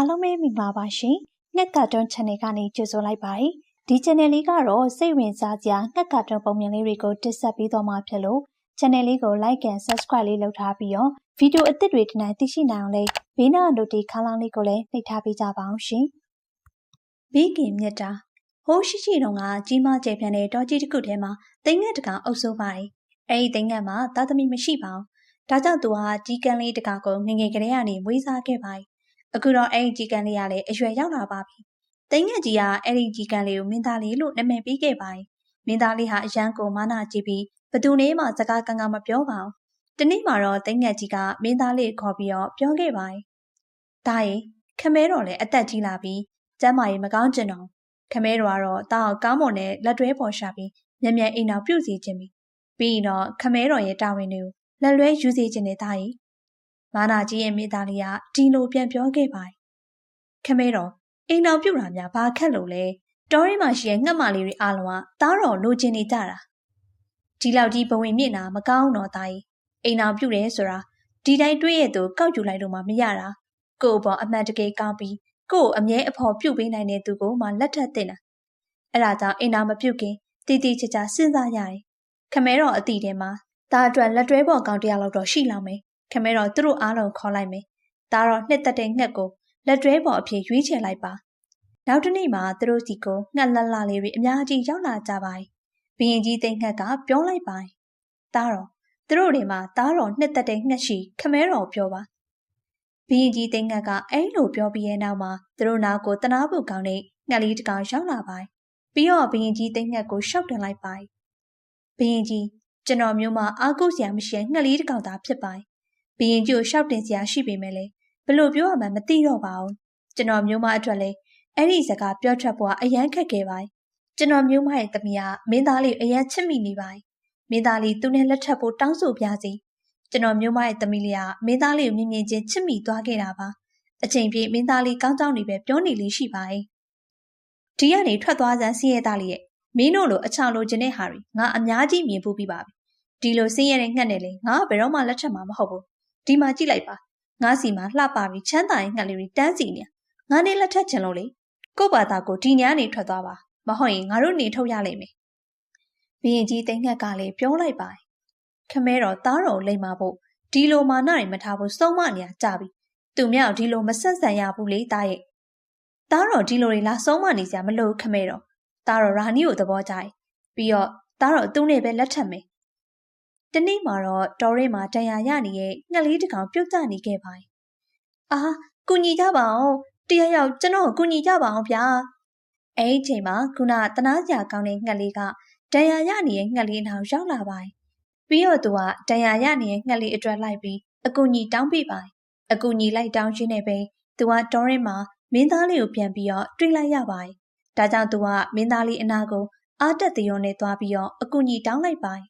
အားလုံးပဲမိပါပါရှင်။ငှက်ကာတွန်း channel ကနေကြိုဆိုလိုက်ပါတယ်။ဒီ channel လေးကတော့စိတ်ဝင်စားစရာငှက်ကာတွန်းပုံမြင်လေးတွေကိုတင်ဆက်ပေးသွားမှာဖြစ်လို့ channel လေးကို like and subscribe လေးလုပ်ထားပြီးတော့ဗီဒီယိုအသစ်တွေဒီနေ့သိရှိနိုင်အောင်လေးဘေးနား notification ခန်းလေးကိုလည်းနှိပ်ထားပေးကြပါအောင်ရှင်။ဘေးကင်မြတ်တာဟိုးရှိရှိတုန်းကကြီးမားကျယ်ပြန့်တဲ့တောကြီးတစ်ခုထဲမှာတင်းငှက်တကောင်အုပ်စိုးပါတယ်။အဲဒီတင်းငှက်မှာသားသမီးမရှိပါဘူး။ဒါကြောင့်သူဟာကြီးကန်းလေးတကောင်ကိုငငယ်ကလေးကနေမွေးစားခဲ့ပါတယ်။ အခုတော့အဲဒီကြီးကန်းလေးကလည်းအရွယ်ရောက်လာပါပြီ။တင်းငှက်ကြီးကအဲဒီကြီးကန်းလေးကိုမင်းသားလေးလို့နာမည်ပေးခဲ့ပါတယ်။မင်းသားလေးဟာအရန်ကိုမာနာကြည့်ပြီးဘသူနဲ့မှစကားကန်းကန်းမပြောပါဘူး။တနေ့မှာတော့တင်းငှက်ကြီးကမင်းသားလေးခေါ်ပြီးတော့ပြောခဲ့ပါတယ်။ဒါရင်ခမဲတော်လည်းအသက်ကြီးလာပြီးကျမ်းမာရေးမကောင်းကျင်တော့ခမဲတော်ကတော့တာအောင်ကောင်းမွန်တဲ့လက်တွဲပေါ်ရှာပြီးမြန်မြန်အိမ်အောင်ပြုတ်စီခြင်းပြီးပြီးရင်တော့ခမဲတော်ရဲ့တာဝန်တွေကိုလက်လွဲယူစီခြင်းနဲ့တာရင် မာနာကြီးရဲ့မိသားလေးကဒီလိုပြန်ပြောခဲ့ပါတယ်ခမဲတော်အိမ်အောင်ပြုတ်တာများဘာခက်လို့လဲတောရင်းမှာရှိတဲ့ငှက်မလေးတွေအားလုံးကတားတော်လိုချင်နေကြတာဒီလောက်ကြီးဘဝင်မြင့်တာမကောင်းတော့တာရင်အိမ်အောင်ပြုတ်တယ်ဆိုတာဒီတိုင်းတွေးရသူကောက်ယူလိုက်လို့မှမရတာကို့ဘောအမှန်တကယ်ကောင်းပြီးကို့အမြဲအဖော်ပြုတ်ပေးနိုင်တဲ့သူကိုမှလက်ထပ်တင်တာအဲ့ဒါကြောင့်အိမ်တော်မပြုတ်ခင်တည်တည်ချာချာစဉ်းစားရတယ်ခမဲတော်အတီထဲမှာဒါအတွက်လက်တွဲပေါ်ကောင်တရားလောက်တော့ရှိလောက်မယ် ခမဲတော်သူတို့အားလုံးခေါ်လိုက်မယ်ဒါတော့နှစ်သက်တဲ့ငှက်ကိုလက်တွဲပေါ်အဖြစ်ရွေးချယ်လိုက်ပါနောက်တစ်နေ့မှာသူတို့စီကိုငှက်လလလေးတွေအများကြီးရောက်လာကြပါတယ်ဘရင်ကြီးသိငှက်ကပြောလိုက်ပါတယ်ဒါတော့သူတို့တွေမှာသားတော်နှစ်သက်တဲ့ငှက်ရှိခမဲတော်ပြောပါဘရင်ကြီးသိင္ကကအဲ့လိုပြောပြီးရဲ့နောက်မှာသူတို့နာကိုတနာဖို့ကောင်းတဲ့ငှက်လေးတစ်ကောင်ရောက်လာပါတယ်။ပြီးတော့ဘရင်ကြီးသိင္ကကိုရှောက်တင်လိုက်ပါတယ်။ဘရင်ကြီးကျွန်တော်မျိုးမှာအာကုစရာမရှိတဲ့ငှက်လေးတစ်ကောင်သာဖြစ်ပါတယ်။ ဘရင်ကြီးကိုရှောက်တင်စရာရှိပေမဲ့လေဘလို့ပြောရမှန်းမသိတော့ပါဘူး။ကျွန်တော်မျိုးမအတွက်လေအဲ့ဒီစကားပြောထွက်ဖို့အရန်ခက်ခဲ့ပါတယ်။ကျွန်တော်မျိုးမရဲ့သမီးကမင်းသားလေးအရန်ချစ်မိနေပါတယ်။မင်းသားလေးသူနဲ့လက်ထပ်ဖို့တောင်းဆိုပြစီ။ကျွန်တော်မျိုးမရဲ့သမီးလေးကမင်းသားလေးကိုမြင်မြင်ချင်းချစ်မိသွားခဲ့တာပါအချိန်ပြည့်မင်းသားလေးကောင်းကောင်းနေပဲပြောနေလေးရှိပါရဲ့ဒီကနေထွက်သွားစမ်းစီးရဲသားလေးရဲ့မင်းတို့လိုအချောင်လိုချင်တဲ့ဟာတွေငါအများကြီးမြင်ဖို့ပြီးပါပြီဒီလိုဆင်းရဲတဲ့ငှက်နဲ့လေငါဘယ်တော့မှလက်ထက်မှာမဟုတ်ဘူး ဒီမှာကြည့်လိုက်ပါငါစီမှာလှပပြီးချမ်းသာရင်ငှက်လေးတွေတန်းစီနေငါနေလက်ထက်ချင်လို့လေကို့ဘာသာကိုဒီညနေထွက်သွားပါမဟုတ်ရင်ငါတို့နေထုတ်ရလိမ့်မယ်ဘရင်ကြီးတိမ်ငှက်ကလည်းပြောလိုက်ပါတယ်ခမဲတော်သားတော်လိမ့်မှာဖို့ဒီလိုမာနတွေမထားဘူးစုံမနေရကြပြီသူမြောက်ဒီလိုမဆက်ဆံရဘူးလေသားရဲ့သားတော်ဒီလိုတွေလာစုံမနေစရာမလိုခမဲတော်သားတော်ရာနီကိုသဘောကျတယ်ပြီးတော့သားတော်သူ့နဲ့ပဲလက်ထပ်မယ် တနေ့မှာတော့တော်ရဲမှာတန်ရာရနေတဲ့ငှက်လေးတစ်ကောင်ပြုတ်ကျနေခဲ့ပါအာကုညီကြပါအောင်တရားရောက်ကျွန်တော်ကုညီကြပါအောင်ဗျာအဲ့ဒီချိန်မှာခုနတနာစရာကောင်းတဲ့ငှက်လေးကတန်ရာရနေတဲ့ငှက်လေးနောက်ရောက်လာပါတယ်ပြီးတော့သူကတန်ရာရနေတဲ့ငှက်လေးအတွက်လိုက်ပြီးအကူညီတောင်းပေးပါတယ်အကူညီလိုက်တောင်းခြင်းနဲ့ပဲသူကတောရင်းမှာမင်းသားလေးကိုပြန်ပြီးတော့တွေ့လိုက်ရပါတယ်ဒါကြောင့်သူကမင်းသားလေးအနာကိုအာတက်တရောနဲ့သွားပြီးတော့အကူညီတောင်းလိုက်ပါတယ်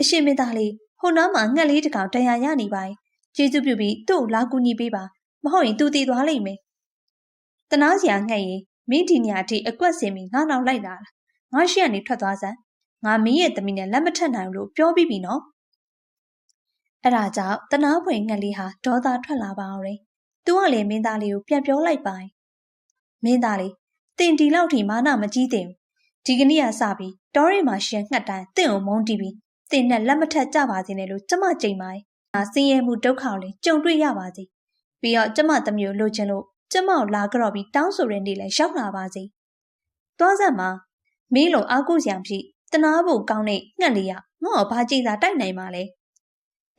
အရှင်မင်းသားလေးဟိုနားမှာငှက်လေးတစ်ကောင်တန်ရာရနေပါတယ်ကျေးဇူးပြုပြီးသူ့ကိုလာကူညီပေးပါမဟုတ်ရင်သူတည်သွားလိမ့်မယ်တနာစရာငှက်ရင်မင်းဒီညာအထိအကွက်စင်ပြီးငါနောက်လိုက်လာတာငါရှိကနေထွက်သွားစမ်းငါမင်းရဲ့သမီးနဲ့လက်မထက်နိုင်လို့ပြောပြီးပြီနော်အဲ့ဒါကြောင့်တနာဖွယ်ငှက်လေးဟာဒေါသထွက်လာပါအောင်။သူကလည်းမင်းသားလေးကိုပြန်ပြောလိုက်ပိုင်။မင်းသားလေးတင်ဒီလောက်ထိမာနမကြီးတင်ဘူး။ဒီကနေ့ကစပြီးတောရီမှာရှင်ငှက်တိုင်းတင့်ကိုမုန်းတီးပြီး တင်နဲ့လက်မထက်ကြပါစေနဲ့လို့ကျမကြိမ်ပါ။ငါစင်းရဲမှုဒုက္ခကိုလည်းကြုံတွေ့ရပါစေ။ပြီးတော့ကျမသမီးကိုလိုချင်လို့ကျမကိုလာကြော့ပြီးတောင်းဆိုတဲ့နေ့လည်းရောက်လာပါစေ။သွားစမ်းမှာမင်းလိုအားကိုးစရာဖြစ်တနာဖို့ကောင်းတဲ့ငှက်လေးကငေါ့ဘာကြည်သာတိုက်နိုင်မှာလဲ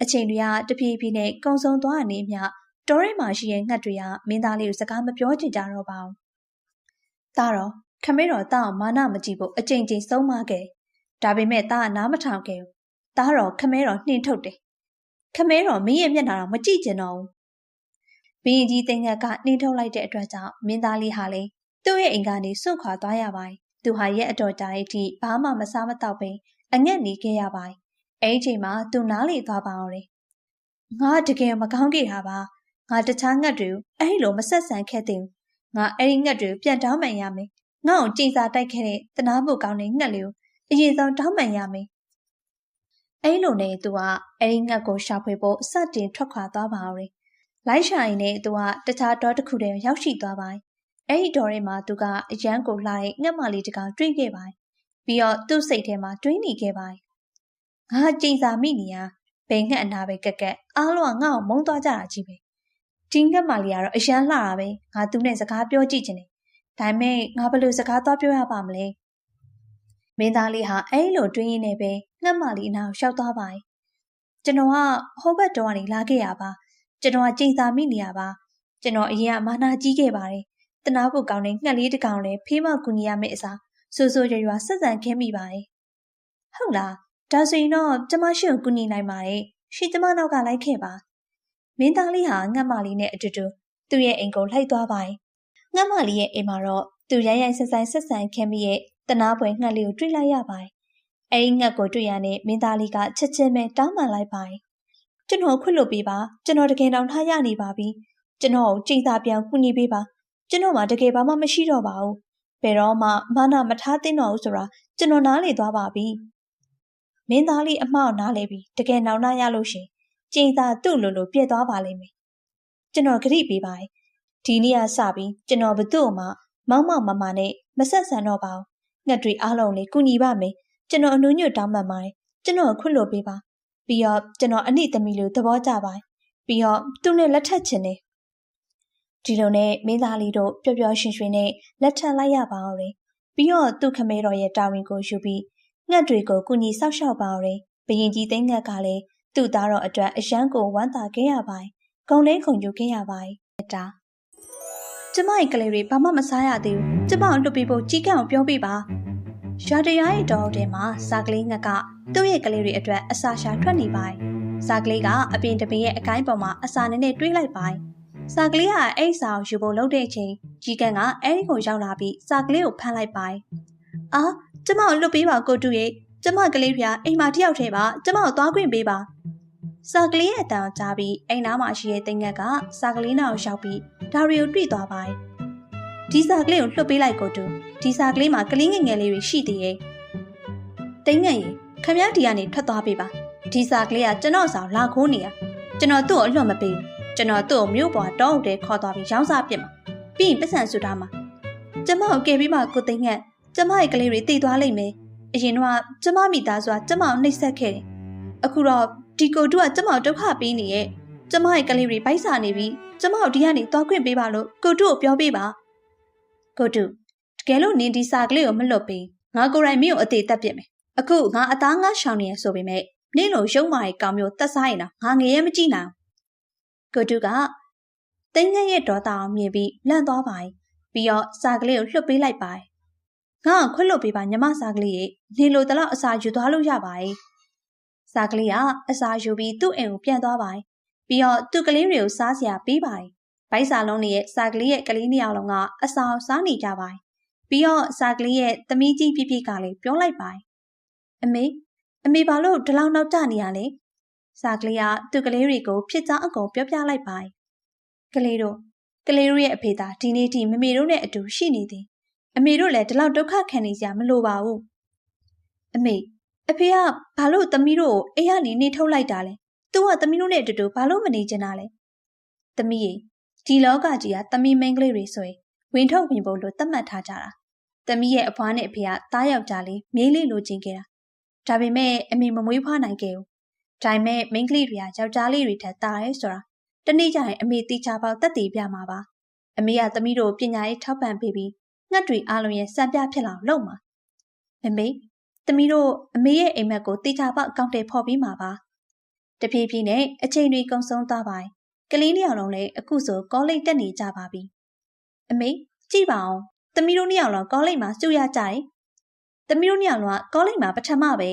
အချိန်တွေကတပြေးပြေးနဲ့ကုံဆုံးသွားအနေမျှတောရဲမှာရှိတဲ့ငှက်တွေကမင်းသားလေးကိုစကားမပြောချင်ကြတော့ပါဘူး။ဒါတော့ခမဲတော်တာမာနမကြည့်ဖို့အချိန်ချင်းဆုံးမခဲ့။ဒါပေမဲ့တာကနားမထောင်ခဲ့ဘူး။ ဒါတော့ခမဲတော်နှင်ထုတ်တယ်။ခမဲတော်မင်းရဲ့မျက်နှာတော့မကြည့်ကျင်တော့ဘူး။ဘင်းကြီးတင်ငက်ကနှင်ထုတ်လိုက်တဲ့အတွက်ကြောင့်မင်းသားလေးဟာလေသူ့ရဲ့အိမ်ကနေစွန့်ခွာသွားရပါတယ်။သူဟာရဲ့အတော်ကြာတဲ့အထိဘာမှမစားမတော့ပဲအငက်နေခဲ့ရပါတယ်အဲ့ဒီချိန်မှာသူနားလေသွားပါအောင်လေငါတကယ်မကောင်းခဲ့တာပါငါတခြားငှက်တွေကိုအဲ့လိုမဆက်ဆံခဲ့တဲ့ငါအဲ့ဒီငှက်တွေကိုပြန်တောင်းပန်ရမယ်ငါ့ကိုကြည်စာတိုက်ခဲ့တဲ့တနာဖို့ကောင်းတဲ့ငှက်လေးကိုအရင်ဆုံးတောင်းပန်ရမယ် အဲ့လိုနဲ့သူကအဲ့ဒီငှက်ကိုရှာဖွေဖို့စတင်ထွက်ခွာသွားပါအောင်လေလိုက်ရှာရင်လည်းသူကတခြားတောတစ်ခုတည်းရောက်ရှိသွားပါတယ်။အဲ့ဒီတောထဲမှာသူကအရန်ကိုလှတဲ့ငှက်မလေးတစ်ကောင်တွေ့ခဲ့ပါတယ်။ပြီးတော့သူ့စိတ်ထဲမှာတွေးနေခဲ့ပါတယ်။ငါကြိမ်စာမိနေရဘယ်ငှက်အနာပဲကက်ကက်အားလုံးကငါ့ကိုမုန်းသွားကြတာကြီးပဲ။ဒီငှက်မလေးကတော့အရန်လှတာပဲ။ငါသူနဲ့စကားပြောကြည့်ချင်တယ်။ဒါပေမဲ့ငါဘယ်လိုစကားသွားပြောရပါမလဲ။မင်းသားလေးဟာအဲ့လိုတွေးရင်းနဲ့ပဲ ငှက်မလေးအနာကိုရှောက်သွားပါတယ်။ကျွန်တော်ကဟိုဘက်တော်ကနေလာခဲ့ရပါ။ကျွန်တော်ကကြိမ်စာမိနေရပါ။ကျွန်တော်အရင်ကမာနာကြီးခဲ့ပါတယ်။တနာဖို့ကောင်းတဲ့ငှက်လေးတစ်ကောင်လည်းဖေးမကူညီရမယ့်အစားဆိုးဆိုးရွာရွာဆက်ဆံခင်းမိပါတယ်။ဟုတ်လား။ဒါဆိုရင်တော့ကျမရှိကိုကူညီနိုင်ပါတယ်။ရှင်ကျမနောက်ကလိုက်ခဲ့ပါ။မင်းသားလေးဟာငှက်မလေးနဲ့အတူတူသူ့ရဲ့အိမ်ကိုလိုက်သွားပါတယ်။ငှက်မလေးရဲ့အိမ်မှာတော့သူရိုင်းရိုင်းဆက်ဆိုင်ဆက်ဆံခင်းမိရဲ့တနာပွဲငှက်လေးကိုတွေ့လိုက်ရပါတယ်။ အဲဒီငှက်ကိုတွေ့ရနဲ့မင်းသားလေးကချက်ချင်းပဲတောင်းပန်လိုက်ပါတယ်။ကျွန်တော်ခွင့်လွှတ်ပေးပါကျွန်တော်တကယ်တောင်ထားရနေပါပြီကျွန်တော်ကိုချိန်သာပြန်ကူညီပေးပါကျွန်တော်မှတကယ်ဘာမှမရှိတော့ပါဘူးဘယ်တော့မှမာနမထားသင့်တော့ဘူးဆိုတာကျွန်တော်နားလေသွားပါပြီမင်းသားလေးအမှားနားလေပြီတကယ်နောင်နာရလို့ရှင်ချိန်သာသူ့လိုလိုပြည့်သွားပါလိမ့်မယ်ကျွန်တော်ဂရိပေးပါတယ်ဒီနေ့ကစပြီးကျွန်တော်ဘသူ့မှမောင်းမောင်မမနဲ့မဆက်ဆံတော့ပါဘူးငှက်တွေအားလုံးလေးကူညီပါမယ် ကျွန်တော်အနုညွတ်တောင်းပန်ပါတယ်ကျွန်တော်ခွင့်လို့ပေးပါပြီးတော့ကျွန်တော်အနိသမီးလိုသဘောကျပါတယ်ပြီးတော့သူ့နဲ့လက်ထပ်ချင်တယ်ဒီလိုနဲ့မင်းသားလေးတို့ပျော်ပျော်ရွှင်ရွှင်နဲ့လက်ထပ်လိုက်ရပါအောင်တယ်ပြီးတော့သူ့ခမဲတော်ရဲ့တာဝန်ကိုယူပြီးငှက်တွေကိုကုညီဆောက်ရှောက်ပါအောင်တယ်ဘရင်ကြီးသိန်းငှက်ကလည်းသူ့သားတော်အတွက်အရန်ကိုဝမ်းသာခဲ့ရပါတယ်ဂုံလေးခုန်ယူခဲ့ရပါတယ်တာကျမရဲ့ကလေးတွေဘာမှမစားရသေးဘူးကျမကိုလွတ်ပေးဖို့ကြီးကန့်အောင်ပြောပြပါ ရွာတရားရဲ့တော်ထဲမှာစာကလေးငှက်ကသူ့ရဲ့ကလေးတွေအတွက်အစာရှာထွက်နေပါတယ်။စာကလေးကအပြင်တပင်ရဲ့အကိုင်းပေါ်မှာအစာနဲ့နဲ့တွေးလိုက်ပါတယ်။စာကလေးကအဲ့စာကိုယူဖို့လုပ်တဲ့အချိန်ကြီးကန်းကအဲ့ဒီကိုရောက်လာပြီးစာကလေးကိုဖမ်းလိုက်ပါတယ်။အာကျမကိုလွတ်ပေးပါကိုတူရဲ့ကျမကလေးဖျားအိမ်မှာတယောက်ထဲပါကျမကိုသွားခွင့်ပေးပါ။စာကလေးရဲ့အတန်ကြားပြီးအိမ်နားမှာရှိတဲ့တင်ငက်ကစာကလေးနာကိုရှောက်ပြီးဒါရီကိုတွေ့သွားပါတယ်။ဒီစာကလေးကိုလွှတ်ပေးလိုက်ကိုတူ ဒီစာကလေးမှာကလေးငယ်ငယ်လေးတွေရှိသေးရဲ့။တင်ငက်ရင်ခမည်းဒီကနေထွက်သွားပေးပါဒီစာကလေးကကျွန်တော်ဆောင်လာခိုးနေရကျွန်တော်သူ့ကိုအလွတ်မပေးဘူးကျွန်တော်သူ့ကိုမြို့ပေါ်တောအုပ်တဲခေါ်သွားပြီးရောင်းစားပစ်မှာပြီးရင်ပတ်စံဆူထားမှာကျမကိုကယ်ပြီးမှကိုသိန်းငက်ကျမရဲ့ကလေးတွေတည်သွားလိမ့်မယ်အရင်တော့ကျမမိသားစုကကျမကိုနှိပ်စက်ခဲ့တယ်အခုတော့ဒီကိုတို့ကကျမကိုဒုက္ခပေးနေရဲ့ကျမရဲ့ကလေးတွေဗိုက်စာနေပြီးကျမတို့ဒီကနေသွားခွင့်ပေးပါလို့ကိုတို့ကိုပြောပေးပါကိုတို့ တကယ်လို့နင်ဒီစာကလေးကိုမလွတ်ပေးငါကိုယ်တိုင်မင်းကိုအသေးတက်ပြစ်မယ်အခုငါအသားငါရှောင်နေရဆိုပေမဲ့နင့်လိုရုံမာရဲ့ကောင်မျိုးတက်စားရင်တော့ငါငရဲမကြည့်နိုင်ကိုတူကတင်းငယ်ရဲ့ဒေါသအောင်မြင်ပြီးလန့်သွားပါ යි ပြီးတော့စာကလေးကိုလွှတ်ပေးလိုက်ပါ යි ငါ့ကိုခွတ်လွတ်ပေးပါညီမစာကလေးရဲ့နေလိုတလောက်အစာယူသွားလို့ရပါ යි စာကလေးကအစာယူပြီးသူ့အိမ်ကိုပြန်သွားပါ යි ပြီးတော့သူ့ကလေးတွေကိုစားစရာပေးပါ යි ဘိုက်စာလုံးရဲ့စာကလေးရဲ့ကလေးနှစ်ယောက်လုံးကအစာကိုစားနေကြပါ යි ပြီးတော့စာကလေးရဲ့သမီးကြီးပြပြကလည်းပြောလိုက်ပါ යි အမေအမေဘာလို့ဒီလောက်နောက်ကျနေရလဲစာကလေးကသူ့ကလေးတွေကိုဖြစ်ကြောင်းအကုန်ပြောပြလိုက်ပါကလေးတို့ကလေးတို့ရဲ့အဖေသာဒီနေ့ထိမမေတို့နဲ့အတူရှိနေသည်အမေတို့လည်းဒီလောက်ဒုက္ခခံနေကြမလိုပါဘူးအမေအဖေကဘာလို့သမီးတို့ကိုအိမ်ကနေနေထုတ်လိုက်တာလဲသူကသမီးတို့နဲ့အတူတူဘာလို့မနေချင်တာလဲသမီးရေဒီလောကကြီးကသမီးမင်းကလေးတွေဆိုရင်ဝင်ထုတ်ဝင်ဖို့လို့သတ်မှတ်ထားကြတာ သမီးရဲ့အဖွားနဲ့အဖေကတားယောက်ျားလေးမြေးလေးလိုချင်ခဲ့တာဒါပေမဲ့အမေမမွေးဖွားနိုင်ခဲ့ဘူး။ဒါပေမဲ့မိန်းကလေးတွေကယောက်ျားလေးတွေထက်တာရဲဆိုတာတနေ့ကျရင်အမေတီချာပေါက်တက်တည်ပြမှာပါ။အမေကသမီးတို့ပညာရေးထောက်ပံ့ပေးပြီးငှက်တွေအားလုံးရဲ့စံပြဖြစ်လာလုပ်မှာ။မမေသမီးတို့အမေရဲ့အိမ်မက်ကိုတီချာပေါက်အကောင့်တွေဖော်ပြီးမှာပါ။တဖြည်းဖြည်းနဲ့အချိန်တွေကုန်ဆုံးသွားပါ။ကလေးနှစ်ယောက်လုံးလည်းအခုဆိုကောလိပ်တက်နေကြပါပြီ။အမေကြည့်ပါအောင်။ သမီးတို့နှစ်ယောက်လုံးကောလိပ်မှာစုရကြတယ်သမီးတို့ညောင်လုံးကကောလိပ်မှာပထမပဲ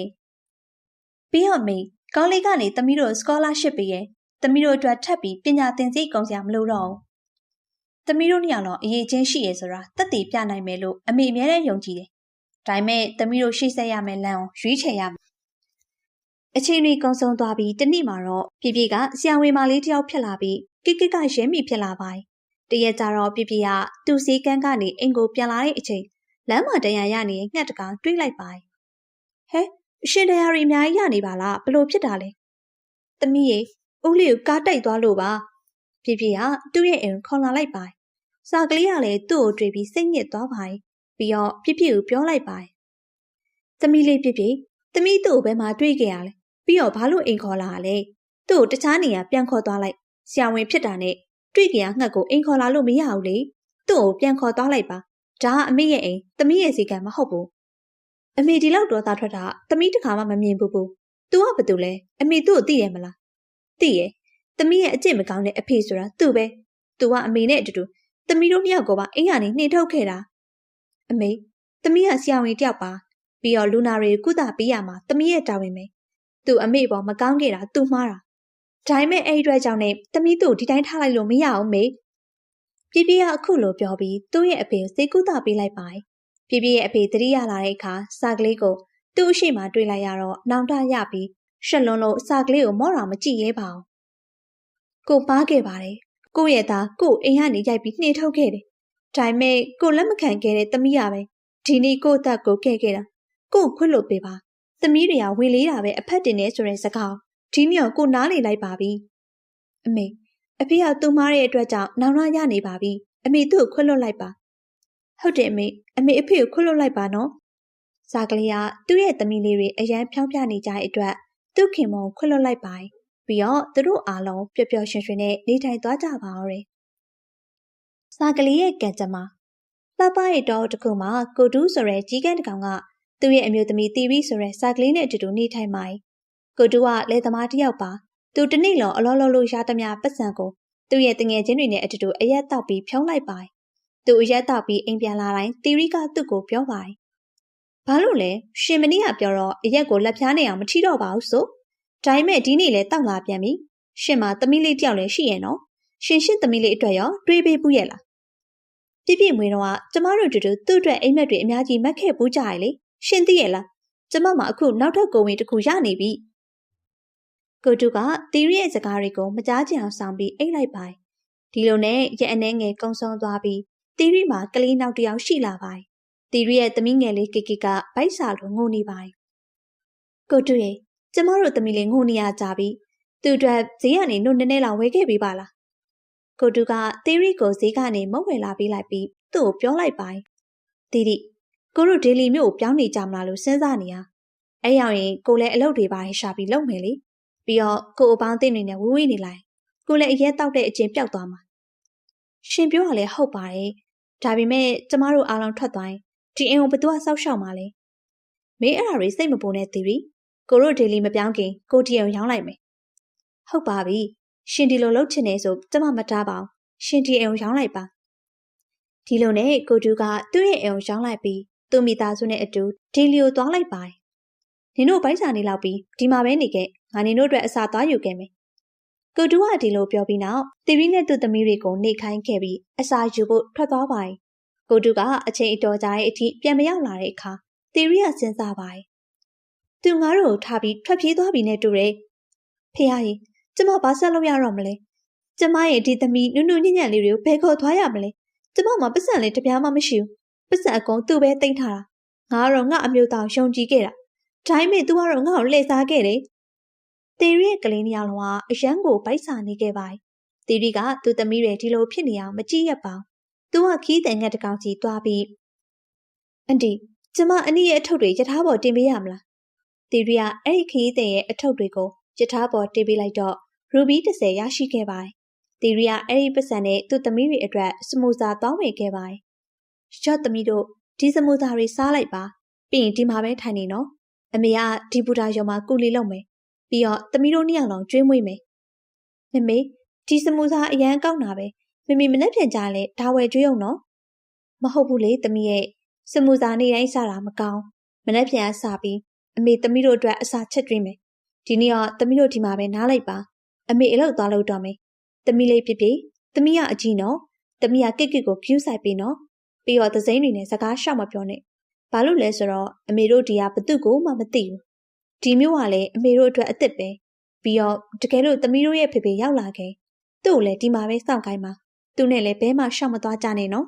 ပြီးတော့မေကောလိပ်ကနေသမီးတို့ scholarship ပေးရဲ့သမီးတို့အတွက်ထပ်ပြီးပညာသင်စရိတ်ကုန်စရာမလိုတော့ဘူးသမီးတို့ညောင်လုံးအရေးချင်းရှိရဲဆိုတာတက်တည်ပြနိုင်မယ်လို့အမေအများနဲ့ယုံကြည်တယ်ဒါပေမဲ့သမီးတို့ရှေ့ဆက်ရမယ်လမ်းကိုရွေးချယ်ရမယ်အချိန်တွေကုန်ဆုံးသွားပြီးတနေ့မှာတော့ပြပြကဆရာဝန်မလေးတယောက်ဖြစ်လာပြီးကိကိကရဲမိဖြစ်လာပါတယ် တရက်ကြတော့ပြပြကသူ့စည်းကမ်းကနေအိမ်ကိုပြန်လာတဲ့အချိန်လမ်းမှာတရားရနေငှက်တကောင်တွေးလိုက်ပါဟဲအရှင်တရားတွေအများကြီးရနေပါလားဘလို့ဖြစ်တာလဲသမီးရေဦးလေးကိုကားတိုက်သွားလို့ပါပြပြကသူ့ရဲ့အိမ်ခေါ်လာလိုက်ပါစာကလေးကလည်းသူ့ကိုတွေ့ပြီးစိတ်ညစ်သွားပါပြီးတော့ပြပြကိုပြောလိုက်ပါသမီးလေးပြပြသမီးသူ့ကိုဘယ်မှာတွေ့ခဲ့ရလဲပြီးတော့ဘာလို့အိမ်ခေါ်လာလဲသူ့ကိုတခြားနေရာပြန်ခေါ်သွားလိုက်ဆရာဝန်ဖြစ်တာနဲ့ တွေ့ကြရငှက်ကိုအိမ်ခေါ်လာလို့မရဘူးလေသူ့ကိုပြန်ခေါ်သွားလိုက်ပါဒါကအမေရဲ့အိမ်သမီးရဲ့စီကံမဟုတ်ဘူးအမေဒီလောက်တော့သားထွက်တာသမီးတခါမှမမြင်ဘူးဘူး तू ကဘာတူလဲအမေသူ့ကိုသိရမလားသိရဲ့သမီးရဲ့အကျင့်မကောင်းတဲ့အဖေဆိုတာသူ့ပဲ။ तू ကအမေနဲ့အတူတူသမီးတို့နှစ်ယောက်ကိုပါအိမ်ကနေနှင်ထုတ်ခဲ့တာ။အမေသမီးကဆရာဝန်တယောက်ပါ။ပြီးတော့လူနာတွေကုသပေးရမှာသမီးရဲ့တာဝန်ပဲ။ तू အမေပေါ်မကောင်းခဲ့တာ तू မှားတာ။ ဒါပေမဲ့အဲ့ဒီအတွက်ကြောင့်နဲ့သမီးတို့ဒီတိုင်းထားလိုက်လို့မရအောင်မေ။ပြပြကအခုလိုပြောပြီးသူ့ရဲ့အဖေကိုစိတ်ကုသပေးလိုက်ပါ။ပြပြရဲ့အဖေတတိယလာတဲ့အခါစာကလေးကိုသူ့အရှိမတွေ့လိုက်ရတော့နောင်တရပြီးရှက်လွန်းလို့စာကလေးကိုမော့တော်မကြည့်ရဲပါဘူးကိုပါခဲ့ပါတယ်။ကိုရဲ့သားကိုအိမ်ကနေရိုက်ပြီးနှင်ထုတ်ခဲ့တယ်။ဒါပေမဲ့ကိုလက်မခံခဲ့တဲ့သမီးရပဲဒီနေ့ကိုအသက်ကိုကဲ့ခဲ့တာ။ကိုခွတ်လို့ပေးပါ။သမီးတွေကဝင်လေးတာပဲအဖက်တင်နေဆိုတဲ့စကား ဒီနေ့ကိုနားလေလိုက်ပါပြီ။အမေအဖေကသူ့မားတဲ့အတွက်ကြောင့်နောင်ရရနေပါပြီ။အမေသူ့ကိုခွတ်လွတ်လိုက်ပါ။ဟုတ်တယ်အမေအမေအဖေကိုခွတ်လွတ်လိုက်ပါနော်။စာကလေးကသူ့ရဲ့သမီးလေးတွေအရန်ဖြောင်းပြနေကြတဲ့အတွက်သူ့ခင်မုံခွတ်လွတ်လိုက်ပါပြီးတော့သူတို့အားလုံးပျော်ပျော်ရွှင်ရွှင်နဲ့နေထိုင်သွားကြပါဦးတယ်။စာကလေးရဲ့ကံကြမ္မာလှပရဲ့တောတစ်ခုမှာကိုတူးဆိုတဲ့ကြီးကန်းတကောင်ကသူ့ရဲ့အမျိုးသမီးတီဗီဆိုတဲ့စာကလေးနဲ့အတူတူနေထိုင်ပါ යි ။ ကိုတူးကလယ်သမားတစ်ယောက်ပါ။သူတနေ့လုံးအလောလောလို့ရသမျှပတ်စံကိုသူ့ရဲ့တငယ်ချင်းတွေနဲ့အတူတူအရက်တောက်ပြီးဖြုံးလိုက်ပါ යි ။သူအရက်တောက်ပြီးအိမ်ပြန်လာတိုင်းတီရီကသူ့ကိုပြောပါ යි ။ဘာလို့လဲရှင်မနီကပြောတော့အရက်ကိုလက်ဖြားနေအောင်မထီတော့ပါဘူးဆို။ဒါပေမဲ့ဒီနေ့လဲတောက်လာပြန်ပြီရှင်မသမီးလေးတယောက်လည်းရှိရဲ့နော်ရှင်ရှင်းသမီးလေးအတွက်ရောတွေးပေးဘူးရဲ့လားပြည့်ပြည့်မွေးတော့ကကျမတို့တူတူသူ့အတွက်အိမ်မက်တွေအများကြီးမက်ခဲ့ဘူးကြရလေရှင်သိရဲ့လားကျမမှအခုနောက်ထပ်ကိုဝင်တစ်ခုရနေပြီ ကိုတူကတီရီရဲ့စကားတွေကိုမကြားကြအောင်ဆောင်ပြီးအိတ်လိုက်ပါဒီလိုနဲ့ရဲ့အနှဲငယ်ကုံဆုံးသွားပြီးတီရီမှာကလေးနောက်တစ်ယောက်ရှိလာပါတီရီရဲ့သမီးငယ်လေးကီကီကဗိုက်စာလိုငိုနေပါကိုတူရဲ့ကျမတို့သမီးလေးငိုနေရကြပြီသူအတွက်ဈေးကနေနှုတ်နည်းနည်းလောက်ဝယ်ခဲ့ပေးပါလားကိုတူကသီရီကိုဈေးကနေမုတ်ဝယ်လာပေးလိုက်ပြီးသူ့ကိုပြောလိုက်ပါတီတီကိုတို့ဒေလီမြို့ကိုပြောင်းနေကြမလားလို့စဉ်းစားနေရအဲ့ရောက်ရင်ကိုလည်းအလုပ်တွေပါရှာပြီးလုပ်မယ်လေ ပြီးတော့ကိုအပေါင်းအသင်းတွေနဲ့ဝေးဝေးနေလိုက်ကိုလည်းအရက်တောက်တဲ့အကျင့်ပျောက်သွားမှာရှင်ပြောရလဲဟုတ်ပါတယ်ဒါပေမဲ့ကျမတို့အားလုံးထွက်သွားရင်ဒီအိမ်ကိုဘသူကစောက်ရှောက်မှာလဲမင်းအဲ့ဒါတွေစိတ်မပူနဲ့သီရီကိုတို့ဒေလီမပြောင်းခင်ကိုတီအောင်ရောင်းလိုက်မယ်ဟုတ်ပါပြီရှင်ဒီလိုလုပ်ချင်နေဆိုကျမမတားပါဘူးရှင်ဒီအောင်ရောင်းလိုက်ပါဒီလိုနဲ့ကိုတူကသူ့ရဲ့အိမ်ကိုရောင်းလိုက်ပြီးသူ့မိသားစုနဲ့အတူဒေလီကိုသွားလိုက်ပါတယ်နင်တို့ဘိုက်စာနေလောက်ပြီးဒီမှာပဲနေခဲ့ ငါနင်တို့အတွက်အစာသွားယူခဲ့မယ်ကိုတူကဒီလိုပြောပြီးနောက်တီဗီနဲ့သူ့သမီးတွေကိုနေခိုင်းခဲ့ပြီးအစာယူဖို့ထွက်သွားပါတယ်ကိုတူကအချိန်အတော်ကြာတဲ့အထိပြန်မရောက်လာတဲ့အခါတီရီကစဉ်းစားပါတယ်သူငါတို့ကိုထားပြီးထွက်ပြေးသွားပြီနဲ့တူတယ်။ဖေဟာကြီးကျမဘာဆက်လုပ်ရတော့မလဲ။ကျမရဲ့ဒီသမီးနုနုညံ့ညံ့လေးတွေကိုဘယ်ခေါ်သွားရမလဲ။ကျမမှာပတ်စံလေးတပြားမှမရှိဘူး။ပတ်စံအကုန်သူ့ပဲတိမ့်ထားတာ။ငါကတော့ငါအမျိုးသားယုံကြည်ခဲ့တာ။ဒါပေမဲ့ तू ကတော့ငါ့ကိုလှည့်စားခဲ့တယ်။ တေရီရဲ့ကလေးနှစ်ယောက်လုံးကအရန်ကိုဗိုက်စာနေခဲ့ပါ။တေရီကသူ့သမီးတွေဒီလိုဖြစ်နေအောင်မကြည့်ရပါဘူး။ तू ကခီးတဲ့ငတ်တကောင်ကြီးသွားပြီးအန်တီကျမအနည်းရဲ့အထုပ်တွေယထာပေါ်တင်ပေးရမလားတီရီယာအဲ့ဒီခရီးသည်ရဲ့အထုပ်တွေကိုယထာပေါ်တေးပေးလိုက်တော့ရူဘီ30ရရှိခဲ့ပါတယ်။တီရီယာအဲ့ဒီပတ်စံနဲ့သူ့သမီးတွေအတွက်စမူစာတောင်းဝေခဲ့ပါတယ်။ရှော့သမီးတို့ဒီစမူစာတွေစားလိုက်ပါ။ပြီးရင်ဒီမှာပဲထိုင်နေနော်။အမေကဒီဘူတာရုံမှာကုလီလုပ်မယ်။ ပြီးတော့သမီးတို့နှစ်ယောက်လုံးကျွေးမွေးမယ်။မမေဒီစမူစာအရန်ကောက်တာပဲ။မမေမနဲ့ပြန်ကြလဲဒါဝယ်ကျွေးအောင်နော်။မဟုတ်ဘူးလေသမီးရဲ့စမူစာနေ့တိုင်းစားတာမကောင်း။မနဲ့ပြန်စားပြီးအမေသမီးတို့အတွက်အစာချက်တွင်းမယ်ဒီနေ့ကသမီးတို့ဒီမှာပဲနားလိုက်ပါအမေအလုပ်သွားလို့တော့မယ်သမီးလေးပြပြသမီးကအကြီးနော်သမီးကကစ်ကစ်ကိုကျူးဆိုင်ပေးနော်ပြီးတော့သစိမ်းတွေနဲ့စကားရှောက်မပြောနဲ့ဘာလို့လဲဆိုတော့အမေတို့ဒီကဘသူ့ကိုမှမသိဘူး ဒီမျိုးကလည်းအမေတို့အတွက်အစ်စ်ပဲပြီးတော့တကယ်လို့သမီးတို့ရဲ့ဖေဖေရောက်လာခဲ့သူ့ကိုလည်းဒီမှာပဲစောင့်ခိုင်းပါသူနဲ့လည်းဘဲမှရှောက်မသွားကြနဲ့နော်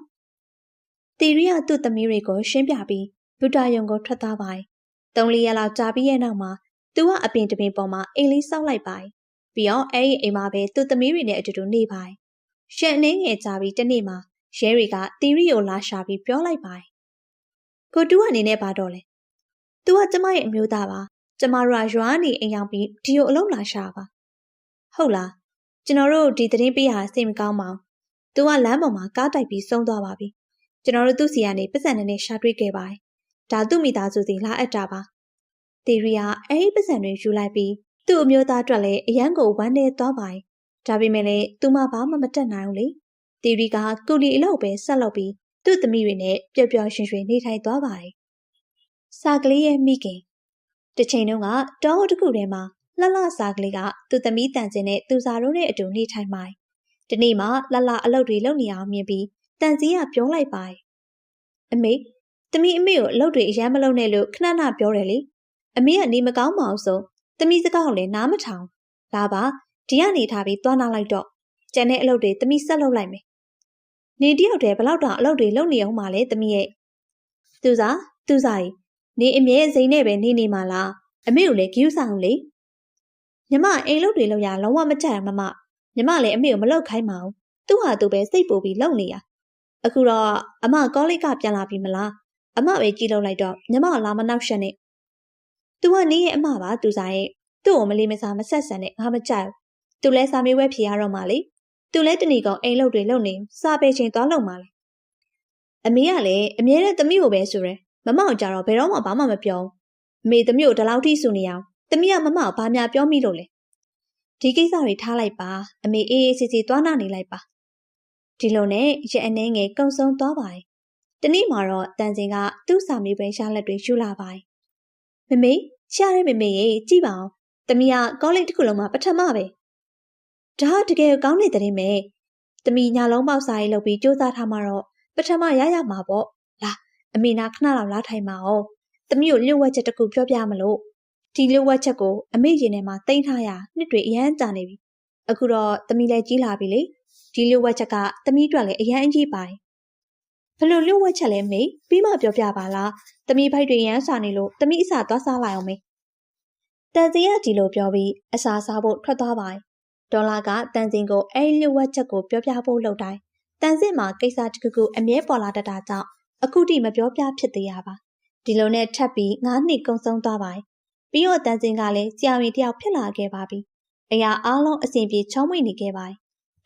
တီရီကသူ့သမီးတွေကိုရှင်းပြပြီးဘူတာယုံကိုထွက်သွားပါသုံးလေးရက်လောက်ကြာပြီးရဲ့နောက်မှာသူကအပင်တပင်ပေါ်မှာအိမ်လေးစောက်လိုက်ပါပြီးတော့အဲ့ဒီအိမ်မှာပဲသူ့သမီးတွေနဲ့အတူတူနေပါရှန်အနေငယ်ကြပြီးတနေ့မှာရဲတွေကတီရီကိုလာရှာပြီးပြောလိုက်ပါတယ်ကိုတူအနေနဲ့ပါတော့လေသူကကျမရဲ့အမျိုးသားပါ ကျမတို့ကရွာနေအိမ်ရောက်ပြီးဒီကိုအလုံးလာရှာပါဟုတ်လားကျွန်တော်တို့ဒီသတင်းပေးရစိတ်မကောင်းပါဘူးသူကလမ်းပေါ်မှာကားတိုက်ပြီးဆုံးသွားပါပြီကျွန်တော်တို့သူ့စီကနေပတ်စံနဲ့ရှာတွေ့ခဲ့ပါတယ်ဒါသူ့မိသားစုစီလာအပ်တာပါတီရီကအဲ့ဒီပတ်စံတွေယူလိုက်ပြီးသူ့အမျိုးသားအတွက်လည်းအရန်ကိုဝမ်းနေသွားပါတယ်ဒါပေမဲ့လည်းသူမှဘာမှမတက်နိုင်ဘူးလေတီရီကကုလီအလောက်ပဲဆက်လုပ်ပြီးသူ့သမီးတွေနဲ့ပျော်ပျော်ရွှင်ရွှင်နေထိုင်သွားပါတယ်စာကလေးရဲ့မိခင် တစ်ချိန်တုန်းကတောအုပ်တစ်ခုထဲမှာလှလှစာကလေးကသူ့သမီးတန်စင်နဲ့သူစာတို့နဲ့အတူနေထိုင်ပါတယ်ဒီနေ့မှလှလှအလုပ်တွေလုပ်နေအောင်မြင်ပြီးတန်စီကပြောလိုက်ပါတယ်အမေသမီးအမေကိုအလုပ်တွေအရမ်းမလုပ်နဲ့လို့ခဏခဏပြောတယ်လေအမေကနေမကောင်းပါဘူးဆိုသမီးစကားကိုလည်းနားမထောင်လာပါဒီကနေထားပြီးသွားနာလိုက်တော့ကျန်တဲ့အလုပ်တွေသမီးဆက်လုပ်လိုက်မယ်နေတယောက်တည်းဘလောက်တောင်အလုပ်တွေလုပ်နေအောင်မလဲသမီးရဲ့သူစားသူစားကြီး နေအမြဲစိန်နဲ့ပဲနေနေမှာလားအမေကိုလည်းကြည့်ဆောင်လေညီမအိမ်လုပ်တွေလုပ်ရလုံးဝမကြိုက်မမညီမလည်းအမေကိုမလုပ်ခိုင်းပါဘူးသူ့ဟာသူပဲစိတ်ပူပြီးလုပ်နေရအခုတော့အမကောလိပ်ကပြန်လာပြီမလားအမပဲကြည့်လို့လိုက်တော့ညီမလာမနောက်ရှက်နဲ့သူကနေရဲ့အမပါသူစားရဲ့သူ့ကိုမလေးမစားမဆက်ဆန်နဲ့ငါမကြိုက်သူလဲစာမေးပွဲဖြေရတော့မှလေသူလဲတဏီကောင်အိမ်လုပ်တွေလုပ်နေစာပေချင်းသွားလုပ်မှလေအမေကလည်းအမြဲတမ်းသမီးကိုပဲဆိုရယ် မမောင်ကြတော့ဘယ်တော့မှဘာမှမပြောအမေသမီးကိုဒီလောက်ထိဆူနေအောင်သမီးကမမောင်ဘာများပြောမိလို့လဲဒီကိစ္စတွေထားလိုက်ပါအမေအေးအေးဆေးဆေးသွားနာနေလိုက်ပါဒီလိုနဲ့ရဲ့အနေငယ်ကုံဆုံးသွားပါတယ်တနေ့မှာတော့တန်စင်ကသူ့စာမေးပွဲရှားလက်တွေယူလာပါတယ်မမေရှားရဲမမေရေကြည့်ပါအောင်တမီးကကောလိပ်တစ်ခုလုံးမှာပထမပဲဒါတကယ်ကောင်းတဲ့တဲ့မဲတမီညာလုံးပေါက်စာရေးလုပ်ပြီးစူးစမ်းထားမှတော့ပထမရရမှာပေါ့လာ အမေနာခဏလောက်လာထိုင်ပါအောင်တမီကိုလျှို့ဝှက်ချက်တစ်ခုပြောပြမလို့ဒီလျှို့ဝှက်ချက်ကိုအမေရင်ထဲမှာတင်ထားရနှစ်တွေအရန်ကြာနေပြီအခုတော့တမီလည်းကြီးလာပြီလေဒီလျှို့ဝှက်ချက်ကတမီအတွက်လည်းအရန်အကြီးပါတယ်ဘလို့လျှို့ဝှက်ချက်လဲမေပြီးမှပြောပြပါလားတမီဖိုက်တွေရန်စာနေလို့တမီအစာသွားစားလိုက်အောင်မေတန်စီကဒီလိုပြောပြီးအစာစားဖို့ထွက်သွားပါတယ်ဒေါ်လာကတန်စင်ကိုအဲ့လျှို့ဝှက်ချက်ကိုပြောပြဖို့လုပ်တိုင်းတန်စင်မှာကိစ္စတစ်ခုခုအမြဲပေါ်လာတတ်တာကြောင့် အခုထိမပြောပြဖြစ်သေးရပါဒီလိုနဲ့ထပ်ပြီးငါးနှစ်ကုံဆုံးသွားပါတယ်ပြီးတော့တန်စင်ကလည်းကြာရင်တယောက်ဖြစ်လာခဲ့ပါပြီအရာအားလုံးအဆင်ပြေချောမွေ့နေခဲ့ပါတယ်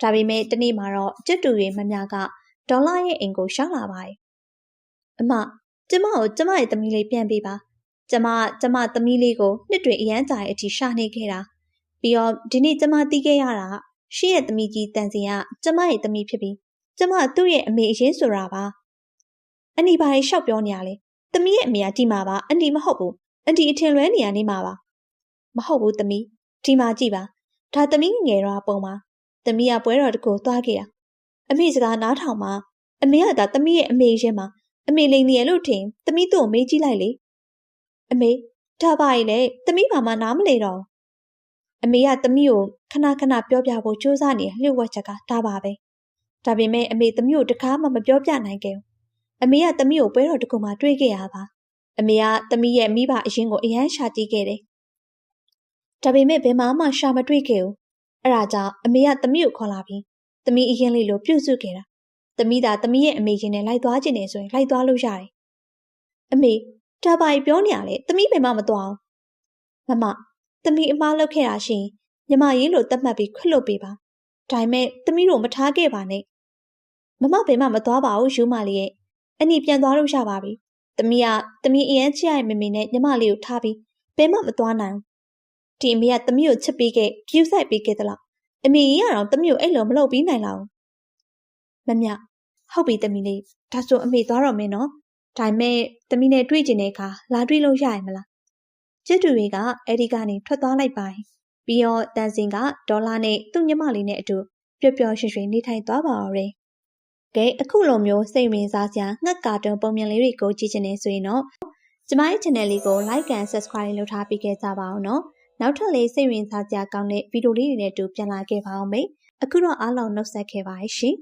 ဒါပေမဲ့တနေ့မှာတော့ကျွတ်တူတွေမများကဒေါ်လာရဲ့အိမ်ကိုရှောက်လာပါတယ်အမကျမကိုကျမရဲ့သမီးလေးပြန်ပေးပါကျမကျမသမီးလေးကိုနှစ်တွေအရန်ကြာရဲ့အထိရှာနေခဲ့တာပြီးတော့ဒီနေ့ကျမတီးခဲ့ရတာရှေ့ရဲ့သမီးကြီးတန်စင်ကကျမရဲ့သမီးဖြစ်ပြီးကျမသူ့ရဲ့အမေအရင်ဆိုတာပါ အနီပါရင်ရှောက်ပြောနေရလေသမီးရဲ့အမေကဒီမှာပါအန်တီမဟုတ်ဘူးအန်တီအထင်လွဲနေရနေမှာပါမဟုတ်ဘူးသမီးဒီမှာကြည့်ပါဒါသမီးငယ်တော့ပုံပါသမီးကပွဲတော်တကူသွားခဲ့တာအမေစကားနားထောင်မှာအမေကဒါသမီးရဲ့အမေရင်မှာအမေလိန်နေရလို့ထင်သမီးတို့ကိုမေးကြည့်လိုက်လေအမေဒါပါရင်လေသမီးဘာမှနားမလဲတော့အမေကသမီးကိုခဏခဏပြောပြဖို့ကြိုးစားနေလှုပ်ဝက်ချက်ကဒါပါပဲဒါပေမဲ့အမေသမီးကိုတကားမှမပြောပြနိုင်ခဲ့ဘူး အမေကသမီးကိုပွဲတော်တကူမှတွေ့ခဲ့ရပါအမေကသမီးရဲ့မိဘအရင်ကိုအရန်ရှာကြည့်ခဲ့တယ်ဒါပေမဲ့ဘယ်မှမှရှာမတွေ့ခဲ့ဘူးအဲ့ဒါကြောင့်အမေကသမီးကိုခေါ်လာပြီးသမီးအရင်လေးလိုပြုစုခဲ့တာသမီးသာသမီးရဲ့အမေချင်းနဲ့လိုက်သွားခြင်းနဲ့ဆိုရင်လိုက်သွားလို့ရတယ်အမေဒါပါပြောနေရလေသမီးဘယ်မှမသွားအောင်မမသမီးအမားလုပ်ခဲ့တာရှင်ညီမရေးလို့တတ်မှတ်ပြီးခွတ်လို့ပေးပါဒါပေမဲ့သမီးတို့မထားခဲ့ပါနဲ့မမဘယ်မှမသွားပါဘူးယူမလေးရဲ့ အနီပြန်သွားလို့ရပါပြီသမီးကသမီးအရင်ချစ်ရမမေနဲ့ညီမလေးကိုထားပြီးဘယ်မှမသွားနိုင်ဒီအမေကသမီးကိုချစ်ပေးခဲ့ကျူးဆိုင်ပေးခဲ့သလားအမေကြီးကတော့သမီးကိုအဲ့လိုမလုပ်ပြီးနိုင်လောက်မမြဟုတ်ပြီသမီးလေးဒါဆိုအမေသွားတော့မင်းနော်ဒါပေမဲ့သမီးနဲ့တွေ့ကျင်တဲ့အခါလာတွေ့လို့ရရင်မလားကျစ်တူတွေကအဲ့ဒီကနေထွက်သွားလိုက်ပါပြီးတော့တန်စင်ကဒေါ်လာနဲ့သူ့ညီမလေးနဲ့အတူပျော်ပျော်ရွှင်ရွှင်နေထိုင်သွားပါတော့တယ် ကဲအခုလိုမျိုးစိတ်ဝင်စားစရာငှက်ကာတွန်းပုံမြင်လေးတွေကိုကြည့်ချင်နေဆိုရင်တော့ကျမရဲ့ channel လေးကို like and subscribe လုပ်ထားပေးခဲ့ကြပါအောင်နော်နောက်ထပ်လေးစိတ်ဝင်စားစရာကောင်းတဲ့ဗီဒီယိုလေးတွေနဲ့တူပြန်လာခဲ့ပါအောင်မေအခုတော့အားလုံးနှုတ်ဆက်ခဲ့ပါရှင်